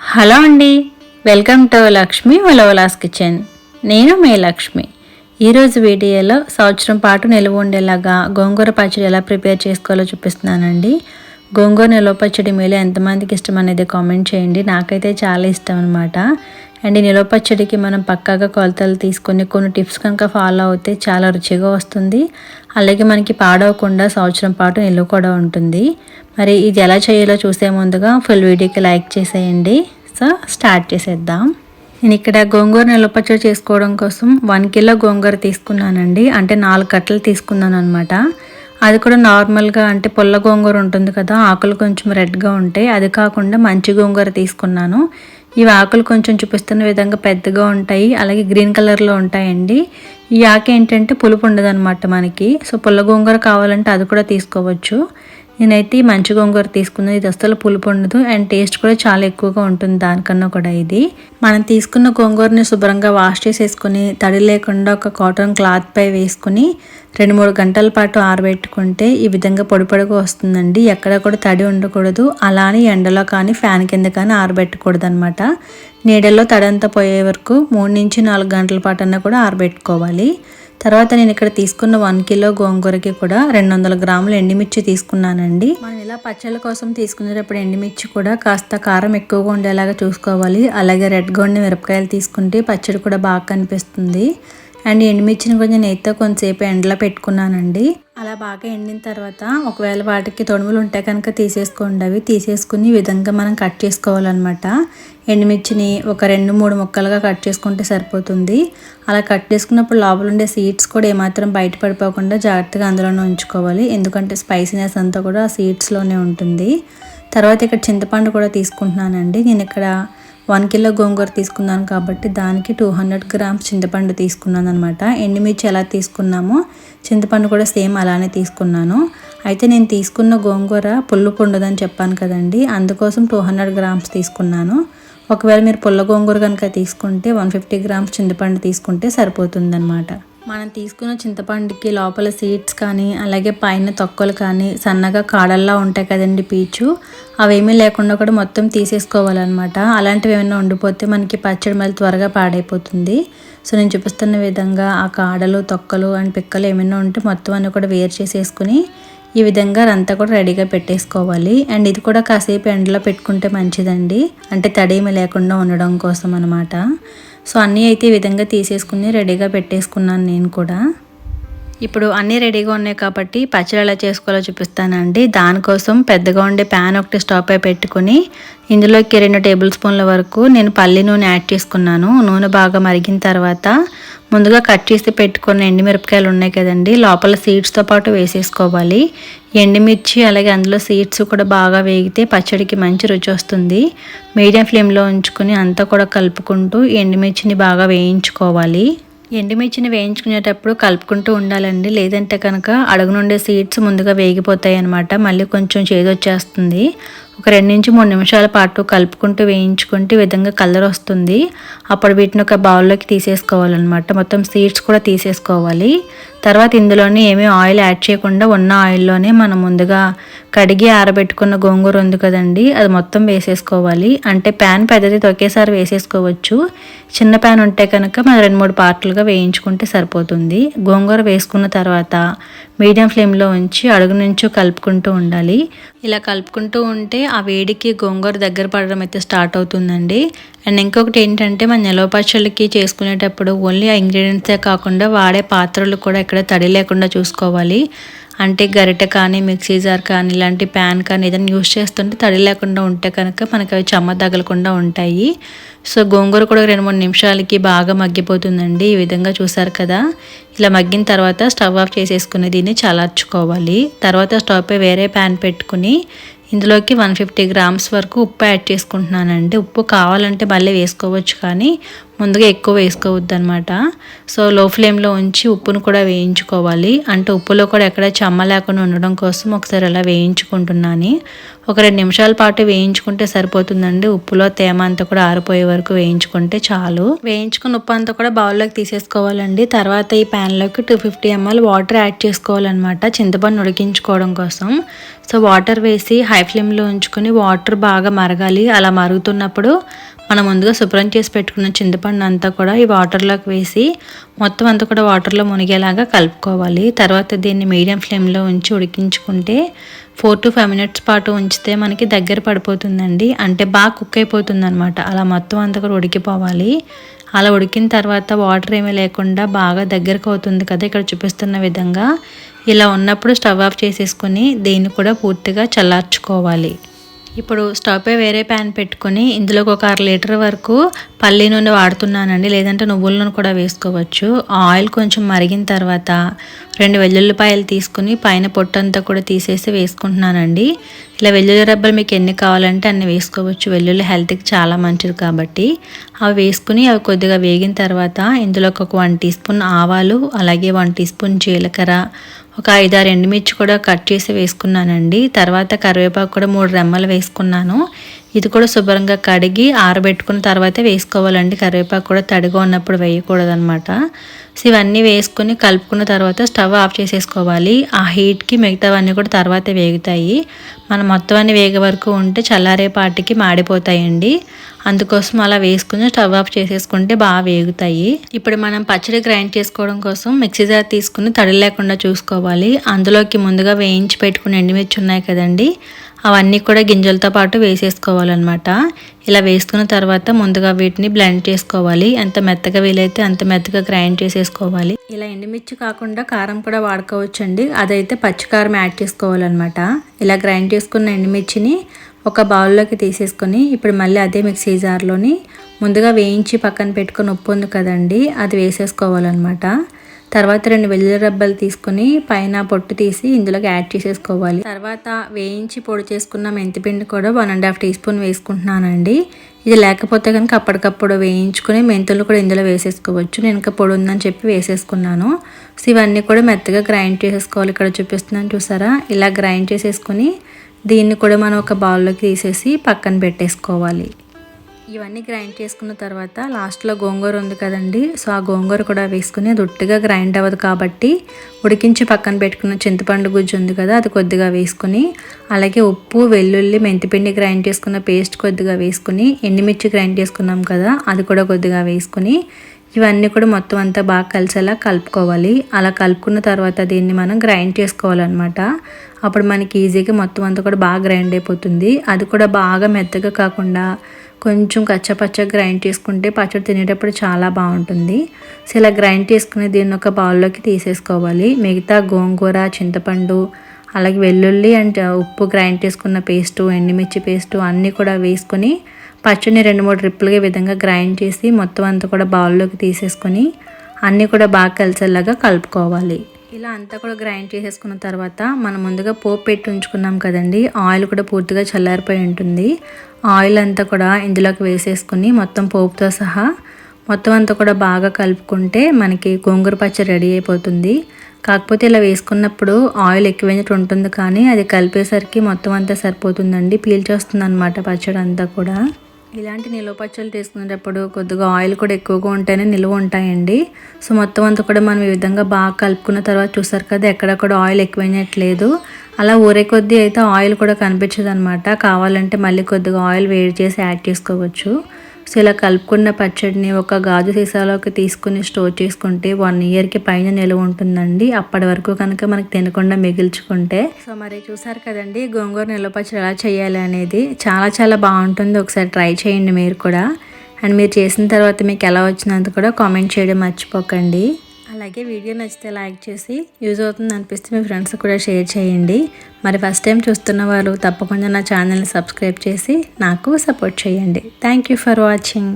Hello అండి welcome to Lakshmi వలవలాస్ kitchen. నేను మే లక్ష్మి. ఈరోజు వీడియోలో సంవత్సరం పాటు నిల్వ ఉండేలాగా గోంగూర పచ్చడి ఎలా ప్రిపేర్ చేసుకోవాలో చూపిస్తున్నానండి. గోంగూర నిలవ పచ్చడి మీలో ఎంతమందికి ఇష్టం అనేది కామెంట్ చేయండి. నాకైతే చాలా ఇష్టం అనమాట అండ్ ఈ నిలవ పచ్చడికి మనం పక్కాగా కొలతలు తీసుకొని కొన్ని టిప్స్ కనుక ఫాలో అవుతే చాలా రుచిగా వస్తుంది. అలాగే మనకి పాడవకుండా సంవత్సరం పాటు నిల్వ కూడా ఉంటుంది. మరి ఇది ఎలా చేయాలో చూసే ముందుగా ఫుల్ వీడియోకి లైక్ చేసేయండి. సో స్టార్ట్ చేసేద్దాం. నేను ఇక్కడ గోంగూర నిల్వ పచ్చడి చేసుకోవడం కోసం వన్ కిలో గోంగూర తీసుకున్నానండి. అంటే నాలుగు కట్టలు తీసుకున్నాను అనమాట అది కూడా నార్మల్గా అంటే పుల్ల గోంగూర ఉంటుంది కదా ఆకులు కొంచెం రెడ్గా ఉంటాయి. అది కాకుండా మంచి గోంగూర తీసుకున్నాను. ఇవి ఆకులు కొంచెం చూపిస్తున్న విధంగా పెద్దగా ఉంటాయి. అలాగే గ్రీన్ కలర్లో ఉంటాయండి. ఈ ఆకు ఏంటంటే పులుపు ఉండదు మనకి. సో పుల్ల గోంగూర కావాలంటే అది కూడా తీసుకోవచ్చు. నేనైతే ఈ మంచి గోంగూర తీసుకున్నది ఇది అసలు పులుపు ఉండదు అండ్ టేస్ట్ కూడా చాలా ఎక్కువగా ఉంటుంది దానికన్నా కూడా ఇది. మనం తీసుకున్న గోంగూరని శుభ్రంగా వాష్ చేసేసుకుని తడి లేకుండా ఒక కాటన్ క్లాత్ పై వేసుకుని రెండు మూడు గంటల పాటు ఆరబెట్టుకుంటే ఈ విధంగా పొడి పొడిగా వస్తుందండి. ఎక్కడ కూడా తడి ఉండకూడదు. అలానే ఎండలో కానీ ఫ్యాన్ కింద కానీ ఆరబెట్టకూడదు అనమాట నీడల్లో తడంతా పోయే వరకు మూడు నుంచి నాలుగు గంటల పాటు అన్నా కూడా ఆరబెట్టుకోవాలి. తర్వాత నేను ఇక్కడ తీసుకున్న వన్ కిలో గోంగూరకి కూడా రెండు వందల గ్రాములు ఎండిమిర్చి తీసుకున్నానండి. మనం ఇలా పచ్చళ్ళ కోసం తీసుకునేటప్పుడు ఎండిమిర్చి కూడా కాస్త కారం ఎక్కువగా ఉండేలాగా చూసుకోవాలి. అలాగే రెడ్ గోండి మిరపకాయలు తీసుకుంటే పచ్చడి కూడా బాగా కనిపిస్తుంది. అండ్ ఎండుమిర్చిని కొంచెం నెయ్యితో కొంతసేపు ఎండలో పెట్టుకున్నానండి. అలా బాగా ఎండిన తర్వాత ఒకవేళ వాటికి తొడుములు ఉంటే కనుక తీసేసుకోండి. అవి తీసేసుకుని ఈ విధంగా మనం కట్ చేసుకోవాలన్నమాట. ఎండుమిర్చిని ఒక రెండు మూడు ముక్కలుగా కట్ చేసుకుంటే సరిపోతుంది. అలా కట్ చేసుకున్నప్పుడు లోపల ఉండే సీడ్స్ కూడా ఏమాత్రం బయట పడిపోకుండా జాగ్రత్తగా అందులోనే ఉంచుకోవాలి. ఎందుకంటే స్పైసీనెస్ అంతా కూడా ఆ సీడ్స్లోనే ఉంటుంది. తర్వాత ఇక్కడ చింతపండు కూడా తీసుకుంటున్నానండి. నేను ఇక్కడ వన్ కిలో గోంగూర తీసుకున్నాను కాబట్టి దానికి టూ హండ్రెడ్ గ్రామ్స్ చింతపండు తీసుకున్నాను అనమాట ఎండుమిర్చి ఎలా తీసుకున్నామో చింతపండు కూడా సేమ్ అలానే తీసుకున్నాను. అయితే నేను తీసుకున్న గోంగూర పుల్లు పొండదని చెప్పాను కదండి. అందుకోసం టూ హండ్రెడ్ గ్రామ్స్ తీసుకున్నాను. ఒకవేళ మీరు పుల్ల గోంగూర కనుక తీసుకుంటే వన్ ఫిఫ్టీ గ్రామ్స్ చింతపండు తీసుకుంటే సరిపోతుందన్నమాట. మనం తీసుకున్న చింతపండుకి లోపల సీడ్స్ కానీ అలాగే పైన తొక్కలు కానీ సన్నగా కాడల్లా ఉంటాయి కదండి పీచు. అవేమీ లేకుండా కూడా మొత్తం తీసేసుకోవాలన్నమాట. అలాంటివి ఏమైనా ఉండిపోతే మనకి పచ్చడి మళ్ళీ త్వరగా పాడైపోతుంది. సో నేను చూపిస్తున్న విధంగా ఆ కాడలు తొక్కలు అండ్ పిక్కలు ఏమైనా ఉంటే మొత్తం అన్నీ కూడా వేరు చేసేసుకుని ఈ విధంగా అంతా కూడా రెడీగా పెట్టేసుకోవాలి. అండ్ ఇది కూడా కాసేపు ఎండలో పెట్టుకుంటే మంచిదండి. అంటే తడేమి లేకుండా ఉండడం కోసం అనమాట సో అన్నీ అయితే ఈ విధంగా తీసేసుకుని రెడీగా పెట్టేసుకున్నాను నేను కూడా. ఇప్పుడు అన్నీ రెడీగా ఉన్నాయి కాబట్టి పచ్చడి ఎలా చేసుకోవాలో చూపిస్తానండి. దానికోసం పెద్దగా ఉండే ప్యాన్ ఒకటి స్టవ్ పై పెట్టుకుని ఇందులోకి రెండు టేబుల్ స్పూన్ల వరకు నేను పల్లి నూనె యాడ్ చేసుకున్నాను. నూనె బాగా మరిగిన తర్వాత ముందుగా కట్ చేసి పెట్టుకున్న ఎండుమిరపకాయలు ఉన్నాయి కదండి. లోపల సీడ్స్తో పాటు వేసేసుకోవాలి. ఎండుమిర్చి అలాగే అందులో సీడ్స్ కూడా బాగా వేగితే పచ్చడికి మంచి రుచి వస్తుంది. మీడియం ఫ్లేమ్లో ఉంచుకొని అంతా కూడా కలుపుకుంటూ ఎండుమిర్చిని బాగా వేయించుకోవాలి. ఎండుమిర్చిని వేయించుకునేటప్పుడు కలుపుకుంటూ ఉండాలండి. లేదంటే కనుక అడుగు నుండే సీడ్స్ ముందుగా వేగిపోతాయి అనమాట మళ్ళీ కొంచెం చేదొచ్చేస్తుంది. ఒక రెండు నుంచి మూడు నిమిషాల పాటు కలుపుకుంటూ వేయించుకుంటే విధంగా కలర్ వస్తుంది. అప్పుడు వీటిని ఒక బౌల్లోకి తీసేసుకోవాలన్నమాట. మొత్తం సీడ్స్ కూడా తీసేసుకోవాలి. తర్వాత ఇందులోనే ఏమీ ఆయిల్ యాడ్ చేయకుండా ఉన్న ఆయిల్లోనే మనం ముందుగా కడిగి ఆరబెట్టుకున్న గోంగూర ఉంది కదండి అది మొత్తం వేసేసుకోవాలి. అంటే ప్యాన్ పెద్దది ఒకేసారి వేసేసుకోవచ్చు. చిన్న ప్యాన్ ఉంటే కనుక మనం రెండు మూడు పార్ట్లుగా వేయించుకుంటే సరిపోతుంది. గోంగూర వేసుకున్న తర్వాత మీడియం ఫ్లేమ్లో ఉంచి అడుగు నుంచి కలుపుకుంటూ ఉండాలి. ఇలా కలుపుకుంటూ ఉంటే ఆ వేడికి గోంగూర దగ్గర పడడం అయితే స్టార్ట్ అవుతుందండి. అండ్ ఇంకొకటి ఏంటంటే మన నిలవ పచ్చళ్ళకి చేసుకునేటప్పుడు ఓన్లీ ఆ ఇంగ్రీడియంట్సే కాకుండా వాడే పాత్రలు కూడా ఎక్కడ తడి లేకుండా చూసుకోవాలి. అంటే గరిటె కానీ మిక్సీ జార్ కానీ ఇలాంటి ప్యాన్ కానీ ఏదైనా యూస్ చేస్తుంటే తడి లేకుండా ఉంటే కనుక మనకి అవి చెమ్మ తగలకుండా ఉంటాయి. సో గోంగూర కూడా రెండు మూడు నిమిషాలకి బాగా మగ్గిపోతుందండి. ఈ విధంగా చూసారు కదా. ఇలా మగ్గిన తర్వాత స్టవ్ ఆఫ్ చేసేసుకుని దీన్ని చలార్చుకోవాలి తర్వాత స్టవ్పై వేరే ప్యాన్ పెట్టుకుని ఇందులోకి వన్ ఫిఫ్టీ గ్రామ్స్ వరకు ఉప్పు యాడ్ చేసుకుంటున్నానండి. ఉప్పు కావాలంటే మళ్ళీ వేసుకోవచ్చు కానీ ముందుగా ఎక్కువ వేసుకోవద్దు అనమాట సో లో ఫ్లేమ్లో ఉంచి ఉప్పును కూడా వేయించుకోవాలి. అంటే ఉప్పులో కూడా ఎక్కడ చెమ్మ లేకుండా ఉండడం కోసం ఒకసారి అలా వేయించుకుంటున్నాను. ఒక రెండు నిమిషాల పాటు వేయించుకుంటే సరిపోతుందండి. ఉప్పులో తేమ అంతా కూడా ఆరిపోయే వరకు వేయించుకుంటే చాలు. వేయించుకున్న ఉప్పు అంతా కూడా బౌల్లోకి తీసేసుకోవాలండి. తర్వాత ఈ ప్యాన్లోకి two fifty ML water add చేసుకోవాలన్నమాట. చింతపండు ఉడికించుకోవడం కోసం. సో వాటర్ వేసి హై ఫ్లేమ్లో ఉంచుకొని వాటర్ బాగా మరగాలి. అలా మరుగుతున్నప్పుడు మనం ముందుగా శుభ్రం చేసి పెట్టుకున్న చింతపండు అంతా కూడా ఈ వాటర్లోకి వేసి మొత్తం అంతా కూడా వాటర్లో మునిగేలాగా కలుపుకోవాలి. తర్వాత దీన్ని మీడియం ఫ్లేమ్లో ఉంచి ఉడికించుకుంటే ఫోర్ టు ఫైవ్ మినిట్స్ పాటు ఉంచితే మనకి దగ్గర పడిపోతుందండి. అంటే బాగా కుక్ అయిపోతుంది అనమాట అలా మొత్తం అంతా కూడా ఉడికిపోవాలి. అలా ఉడికిన తర్వాత వాటర్ ఏమీ లేకుండా బాగా దగ్గరకు అవుతుంది కదా ఇక్కడ చూపిస్తున్న విధంగా. ఇలా ఉన్నప్పుడు స్టవ్ ఆఫ్ చేసేసుకొని దీన్ని కూడా పూర్తిగా చల్లార్చుకోవాలి. ఇప్పుడు స్టవ్ పై వేరే ప్యాన్ పెట్టుకొని ఇందులోకి ఒక అర లీటర్ వరకు పల్లి నూనె వాడుతున్నానండి. లేదంటే నువ్వుల నూనె కూడా వేసుకోవచ్చు. ఆయిల్ కొంచెం మరిగిన తర్వాత రెండు వెల్లుల్లిపాయలు తీసుకుని పైన పొట్టంతా కూడా తీసేసి వేసుకుంటున్నానండి. ఇలా వెల్లుల్లి రబ్బలు మీకు ఎన్ని కావాలంటే అన్ని వేసుకోవచ్చు. వెల్లుల్లి హెల్త్కి చాలా మంచిది కాబట్టి. అవి వేసుకుని అవి కొద్దిగా వేగిన తర్వాత ఇందులోకి ఒక వన్ టీ స్పూన్ ఆవాలు అలాగే వన్ టీ స్పూన్ జీలకర్ర ఒక ఐదారు ఎండుమిర్చి కూడా కట్ చేసి వేసుకున్నానండి. తర్వాత కరివేపాకు కూడా మూడు రెమ్మలు వేసుకున్నాను. ఇది కూడా శుభ్రంగా కడిగి ఆరబెట్టుకున్న తర్వాతే వేసుకోవాలండి. కరివేపాకు కూడా తడిగా ఉన్నప్పుడు వేయకూడదు అనమాట సో ఇవన్నీ వేసుకొని కలుపుకున్న తర్వాత స్టవ్ ఆఫ్ చేసేసుకోవాలి. ఆ హీట్కి మిగతావన్నీ కూడా తర్వాత వేగుతాయి. మనం మొత్తం అన్ని వేగే వరకు ఉంటే చల్లారేపాటికి మాడిపోతాయండి. అందుకోసం అలా వేసుకుని స్టవ్ ఆఫ్ చేసేసుకుంటే బాగా వేగుతాయి. ఇప్పుడు మనం పచ్చడి గ్రైండ్ చేసుకోవడం కోసం మిక్సీ జార్ తీసుకుని తడి లేకుండా చూసుకోవాలి. అందులోకి ముందుగా వేయించి పెట్టుకుని ఎండుమిర్చి ఉన్నాయి కదండి. అవన్నీ కూడా గింజలతో పాటు వేసేసుకోవాలన్నమాట. ఇలా వేసుకున్న తర్వాత ముందుగా వీటిని బ్లెండ్ చేసుకోవాలి. ఎంత మెత్తగా వీలైతే అంత మెత్తగా గ్రైండ్ చేసేసుకోవాలి. ఇలా ఎండుమిర్చి కాకుండా కారం కూడా వాడుకోవచ్చండి. అదైతే పచ్చికారం యాడ్ చేసుకోవాలన్నమాట. ఇలా గ్రైండ్ చేసుకున్న ఎండుమిర్చిని ఒక బౌల్లోకి తీసేసుకొని ఇప్పుడు మళ్ళీ అదే మిక్సీ జార్లోని ముందుగా వేయించి పక్కన పెట్టుకొని ఉప్పు ఉంది కదండి అది వేసేసుకోవాలన్నమాట. తర్వాత రెండు వెల్లుల్లి రబ్బలు తీసుకుని పైన పొట్టు తీసి ఇందులోకి యాడ్ చేసేసుకోవాలి. తర్వాత వేయించి పొడి చేసుకున్న మెంతిపిండి కూడా one and half teaspoon వేసుకుంటున్నానండి. ఇది లేకపోతే కనుక అప్పటికప్పుడు వేయించుకుని మెంతులు కూడా ఇందులో వేసేసుకోవచ్చు. నేను ఇంకా పొడి ఉందని చెప్పి వేసేసుకున్నాను. సో ఇవన్నీ కూడా మెత్తగా గ్రైండ్ చేసేసుకోవాలి. ఇక్కడ చూపిస్తున్నాను చూసారా? ఇలా గ్రైండ్ చేసేసుకుని దీన్ని కూడా మనం ఒక బౌల్లోకి తీసేసి పక్కన పెట్టేసుకోవాలి. ఇవన్నీ గ్రైండ్ చేసుకున్న తర్వాత లాస్ట్లో గోంగూర ఉంది కదండి. సో ఆ గోంగూర కూడా వేసుకుని అది ఉట్టిగా గ్రైండ్ అవ్వదు కాబట్టి ఉడికించి పక్కన పెట్టుకున్న చింతపండు గుజ్జు ఉంది కదా అది కొద్దిగా వేసుకుని అలాగే ఉప్పు వెల్లుల్లి మెంతిపిండి గ్రైండ్ చేసుకున్న పేస్ట్ కొద్దిగా వేసుకుని ఎండుమిర్చి గ్రైండ్ చేసుకున్నాం కదా అది కూడా కొద్దిగా వేసుకుని ఇవన్నీ కూడా మొత్తం అంతా బాగా కలిసేలా కలుపుకోవాలి. అలా కలుపుకున్న తర్వాత దీన్ని మనం గ్రైండ్ చేసుకోవాలన్నమాట. అప్పుడు మనకి ఈజీగా మొత్తం అంతా కూడా బాగా గ్రైండ్ అయిపోతుంది. అది కూడా బాగా మెత్తగా కాకుండా కొంచెం కచ్చపచ్చ గ్రైండ్ చేసుకుంటే పచ్చడి తినేటప్పుడు చాలా బాగుంటుంది. సో ఇలా గ్రైండ్ చేసుకుని దీన్ని ఒక బౌల్లోకి తీసేసుకోవాలి. మిగతా గోంగూర చింతపండు అలాగే వెల్లుల్లి అండ్ ఉప్పు గ్రైండ్ చేసుకున్న పేస్టు ఎండుమిర్చి పేస్టు అన్నీ కూడా వేసుకొని పచ్చడిని రెండు మూడు రిప్పులుగా విధంగా గ్రైండ్ చేసి మొత్తం అంతా కూడా బౌల్లోకి తీసేసుకొని అన్నీ కూడా బాగా కలిసేలాగా కలుపుకోవాలి. ఇలా అంతా కూడా గ్రైండ్ చేసేసుకున్న తర్వాత మనం ముందుగా పోపు పెట్టి ఉంచుకున్నాం కదండి. ఆయిల్ కూడా పూర్తిగా చల్లారిపోయి ఉంటుంది. ఆయిల్ అంతా కూడా ఇందులోకి వేసేసుకుని మొత్తం పోపుతో సహా మొత్తం అంతా కూడా బాగా కలుపుకుంటే మనకి గోంగూర పచ్చడి రెడీ అయిపోతుంది. కాకపోతే ఇలా వేసుకున్నప్పుడు ఆయిల్ ఎక్కువైనట్టు ఉంటుంది కానీ అది కలిపేసరికి మొత్తం అంతా సరిపోతుందండి. పీల్చేస్తుంది అనమాట పచ్చడి అంతా కూడా. ఇలాంటి నిలువ పచ్చళ్ళు తీసుకునేటప్పుడు కొద్దిగా ఆయిల్ కూడా ఎక్కువగా ఉంటేనే నిలువ ఉంటాయండి. సో మొత్తం అంతా కూడా మనం ఈ విధంగా బాగా కలుపుకున్న తర్వాత చూసారు కదా ఎక్కడెక్కడ ఆయిల్ ఎక్కువైనట్లేదు. అలా ఊరే కొద్దీ అయితే ఆయిల్ కూడా కనిపించదు అనమాట కావాలంటే మళ్ళీ కొద్దిగా ఆయిల్ వేడి చేసి యాడ్ చేసుకోవచ్చు. సో ఇలా కలుపుకున్న పచ్చడిని ఒక గాజు సీసాలోకి తీసుకుని స్టోర్ చేసుకుంటే వన్ ఇయర్కి పైన నిలువ ఉంటుందండి. అప్పటి వరకు కనుక మనకు తినకుండా మిగిల్చుకుంటే. సో మరి చూసారు కదండి గోంగూర నిల్వ పచ్చడి ఎలా చేయాలి అనేది. చాలా చాలా బాగుంటుంది. ఒకసారి ట్రై చేయండి మీరు కూడా. అండ్ మీరు చేసిన తర్వాత మీకు ఎలా వచ్చినంత కూడా కామెంట్ చేయడం మర్చిపోకండి. అలాగే వీడియో నచ్చితే లైక్ చేసి యూజ్ అవుతుంది అనిపిస్తే మీ ఫ్రెండ్స్ కూడా షేర్ చేయండి. మరి ఫస్ట్ టైం చూస్తున్న వాళ్ళు తప్పకుండా నా ఛానల్ని సబ్స్క్రైబ్ చేసి నాకు సపోర్ట్ చేయండి. Thank you for watching.